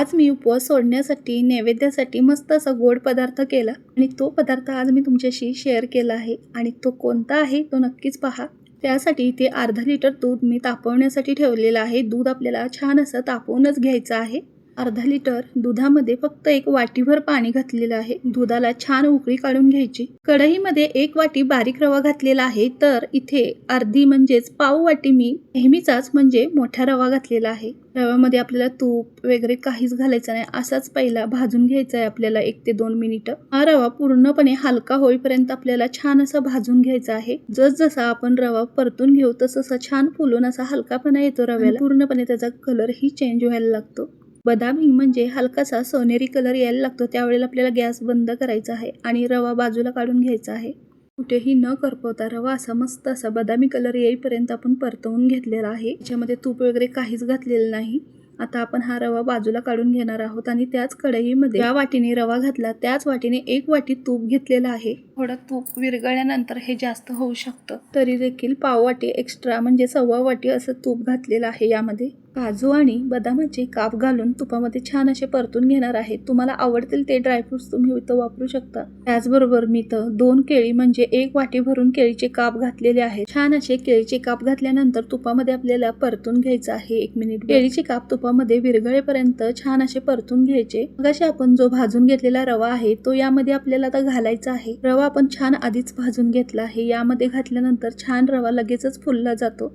आज मी उपवास सोडण्यासाठी नैवेद्यासाठी मस्त असा गोड पदार्थ केला आणि तो पदार्थ आज मी तुमच्याशी शेअर केला आहे आणि तो कोणता आहे तो नक्कीच पहा. त्यासाठी इथे अर्धा लिटर दूध मी तापवण्यासाठी ठेवलेलं आहे. दूध आपल्याला छान असं तापवूनच घ्यायचं आहे. अर्धा लिटर दुधामध्ये फक्त एक वाटीभर पाणी घातलेलं आहे. दुधाला छान उकळी काढून घ्यायची. कढईमध्ये एक वाटी बारीक रवा घातलेला आहे. तर इथे अर्धी म्हणजेच पाव वाटी मी नेहमीचाच म्हणजे मोठा रवा घातलेला आहे. रव्यामध्ये आपल्याला तूप वगैरे काहीच घालायचं नाही. असाच पहिला भाजून घ्यायचा आहे आपल्याला एक ते दोन मिनिटं. हा रवा पूर्णपणे हलका होईपर्यंत आपल्याला छान असा भाजून घ्यायचा आहे. जसजसा आपण रवा परतून घेऊ तसं छान फुलून असा हलकापणा येतो रव्याला. पूर्णपणे त्याचा कलरही चेंज व्हायला लागतो. बदामी म्हणजे हलकासा सोनेरी कलर यायला लागतो. त्यावेळेला आपल्याला गॅस बंद करायचा आहे आणि रवा बाजूला काढून घ्यायचा आहे. कुठेही न करपवता रवा असा मस्त असा बदामी कलर येईपर्यंत आपण परतवून घेतलेला आहे. त्याच्यामध्ये तूप वगैरे काहीच घातलेलं नाही. आता आपण हा रवा बाजूला काढून घेणार आहोत आणि त्याच कढईमध्ये ज्या वाटीने रवा घातला त्याच वाटीने एक वाटी तूप घेतलेला आहे. थोडं तूप विरगळल्यानंतर हे जास्त होऊ शकतं. तरी देखील पाव वाटी एक्स्ट्रा म्हणजे सव्वा वाटी असं तूप घातलेलं आहे यामध्ये. काजू आणि बदामाचे काप घालून तुपामध्ये छान असे परतून घेणार आहे. तुम्हाला आवडतील ते ड्रायफ्रुट्स तुम्ही इथं वापरू शकता. त्याचबरोबर मी तर दोन केळी म्हणजे एक वाटी भरून केळीचे काप घातलेले आहे छान असे केळीचे काप घातल्यानंतर तुपामध्ये आपल्याला परतून घ्यायचं आहे एक मिनिट केळीचे काप तुपामध्ये विरघळेपर्यंत छान असे परतून घ्यायचे. मग असे आपण जो भाजून घेतलेला रवा आहे तो यामध्ये आपल्याला आता घालायचा आहे. रवा आपण छान आधीच भाजून घेतला आहे. यामध्ये घातल्यानंतर छान रवा लगेचच फुलला जातो.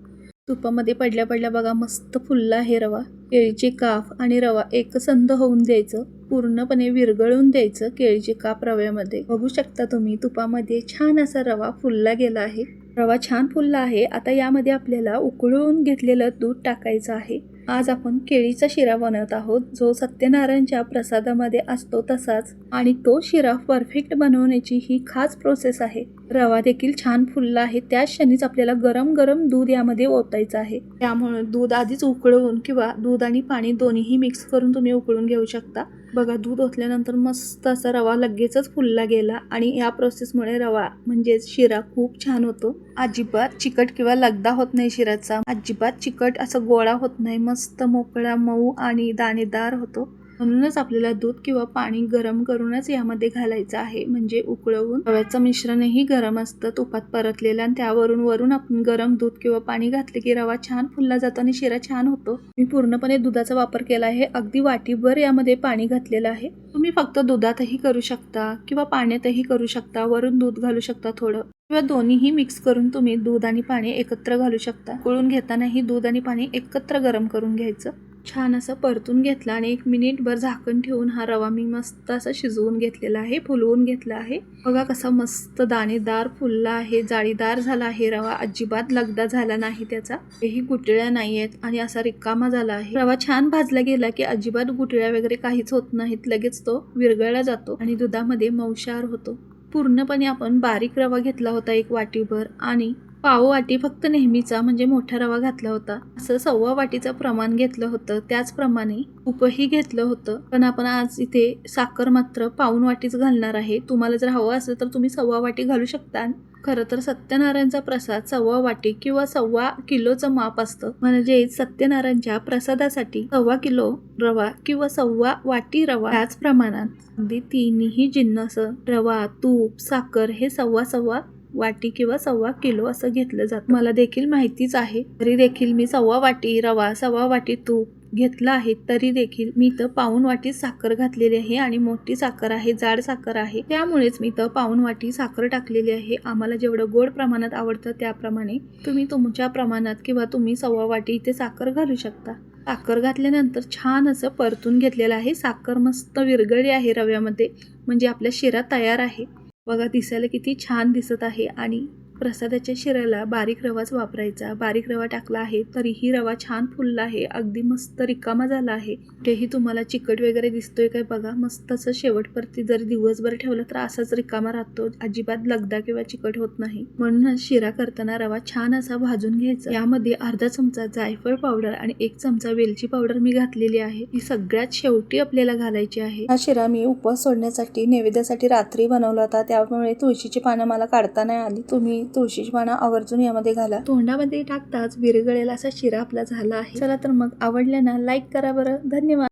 तुपामध्ये पडल्या पडल्या बघा मस्त फुलला आहे रवा. केळीचे काफ आणि रवा एकसंध होऊन द्यायचं. पूर्णपणे विरघळून द्यायचं केळीचे काप रव्यामध्ये. बघू शकता तुम्ही तुपामध्ये छान असा रवा फुलला गेला आहे. रवा छान फुलला आहे. आता यामध्ये आपल्याला उकळून घेतलेलं दूध टाकायचं आहे. आज आपण केळीचा शिरा बनवत आहोत. जो सत्यनारायणच्या प्रसादामध्ये असतो तसाच. आणि तो शिरा परफेक्ट बनवण्याची ही खास प्रोसेस आहे. रवा देखील छान फुलला आहे. त्या क्षणीच आपल्याला गरम गरम दूध यामध्ये ओतायचं आहे. त्यामुळे दूध आधीच उकळवून किंवा दूध आणि पाणी दोन्हीही मिक्स करून तुम्ही उकळून घेऊ शकता. बघा दूध ओतल्यानंतर मस्त असा रवा लगेचच फुलला गेला आणि या प्रोसेसमुळे रवा म्हणजेच शिरा खूप छान होतो. अजिबात चिकट किंवा लगदा होत नाही शिराचा अजिबात चिकट असा गोळा होत नाही. मस्त मोकळा मऊ आणि दाणेदार होतो. म्हणूनच आपल्याला दूध किंवा पाणी गरम करूनच यामध्ये घालायचं आहे. म्हणजे उकळवून रव्याचं मिश्रणही गरम असतं. तुपात परतलेलं आणि त्यावरून वरून आपण गरम दूध किंवा पाणी घातले की रवा छान फुलला जातो आणि शिरा छान होतो. मी पूर्णपणे दुधाचा वापर केला आहे. अगदी वाटीभर यामध्ये पाणी घातलेलं आहे. तुम्ही फक्त दुधातही करू शकता किंवा पाण्यातही करू शकता. वरून दूध घालू शकता थोडं. किंवा दोन्हीही मिक्स करून तुम्ही दूध आणि पाणी एकत्र घालू शकता. उकळून घेतानाही दूध आणि पाणी एकत्र गरम करून घ्यायचं. छान असं परतून घेतला आणि एक मिनिटभर झाकण ठेवून हा रवा मी मस्त असा शिजवून घेतलेला आहे फुलवून घेतला आहे. बघा कसा मस्त दाणेदार फुलला आहे जाळीदार झाला आहे रवा. अजिबात लगदा झाला नाही त्याचा. हेही गुटळ्या नाही आहेत आणि असा रिकामा झाला आहे. रवा छान भाजला गेला की अजिबात गुटळ्या वगैरे काहीच होत नाहीत. लगेच तो विरगळला जातो आणि दुधामध्ये मौशार होतो. पूर्णपणे आपण बारीक रवा घेतला होता एक वाटीभर आणि पाव वाटी फक्त नेहमीचा म्हणजे मोठा रवा घातला होता. असं सव्वा वाटीचं प्रमाण घेतलं होतं. त्याचप्रमाणे उपही घेतलं होतं. पण आपण आज इथे साखर मात्र पाऊन वाटीच घालणार आहे. तुम्हाला जर हवं असेल तर तुम्ही सव्वा वाटी घालू शकता खरं तर सत्यनारायणचा प्रसाद सव्वा वाटी किंवा सव्वा किलोचं माप असतं. म्हणजे सत्यनारायणच्या प्रसादासाठी सव्वा किलो रवा किंवा सव्वा वाटी रवा त्याच प्रमाणात. अगदी तिन्ही जिन्नस रवा तूप साखर हे सव्वा सव्वा वाटी किंवा सव्वा किलो असं घेतलं जातं. मला देखील माहितीच आहे. तरी देखील मी सव्वा वाटी रवा सव्वा वाटी तूप घेतलं आहे. तरी देखील मी तर पाऊन वाटी साखर घातलेली आहे आणि मोठी साखर आहे जाड साखर आहे. त्यामुळेच मी तर पाऊन वाटी साखर टाकलेली आहे. आम्हाला जेवढं गोड प्रमाणात आवडतं त्याप्रमाणे तुम्ही तुमच्या प्रमाणात किंवा तुम्ही सव्वा वाटी इथे साखर घालू शकता. साखर घातल्यानंतर छान असं परतून घेतलेलं आहे. साखर मस्त विरघळली आहे रव्यामध्ये. म्हणजे आपल्या शिरा तयार आहे. बघा दिसायला किती छान दिसत आहे आणि प्रसादाच्या शिऱ्याला बारीक रवाच वापरायचा. बारीक रवा टाकला आहे तरीही रवा छान फुलला आहे. अगदी मस्त रिकामा झाला आहे. कुठेही तुम्हाला चिकट वगैरे दिसतोय काय बघा. मस्त असं शेवटपर्यंत जर दिवसभर ठेवलं तर असाच रिकामा राहतो. अजिबात लगदा किंवा चिकट होत नाही. म्हणूनच शिरा करताना रवा छान असा भाजून घ्यायचा. यामध्ये अर्धा चमचा जायफळ पावडर आणि एक चमचा वेलची पावडर मी घातलेली आहे. ही सगळ्यात शेवटी आपल्याला घालायची आहे. हा शिरा मी उपवास सोडण्यासाठी नैवेद्यासाठी रात्री बनवला होता. त्यामुळे तुळशीची पानं मला काढता नाही आली. तुम्ही तुळशीपाना आवर्जून यामध्ये घाला. तोंडामध्ये टाकताच विरगळेला असा शिरा आपला झाला आहे. चला तर मग आवडल्या ना लाईक करा बरं. धन्यवाद.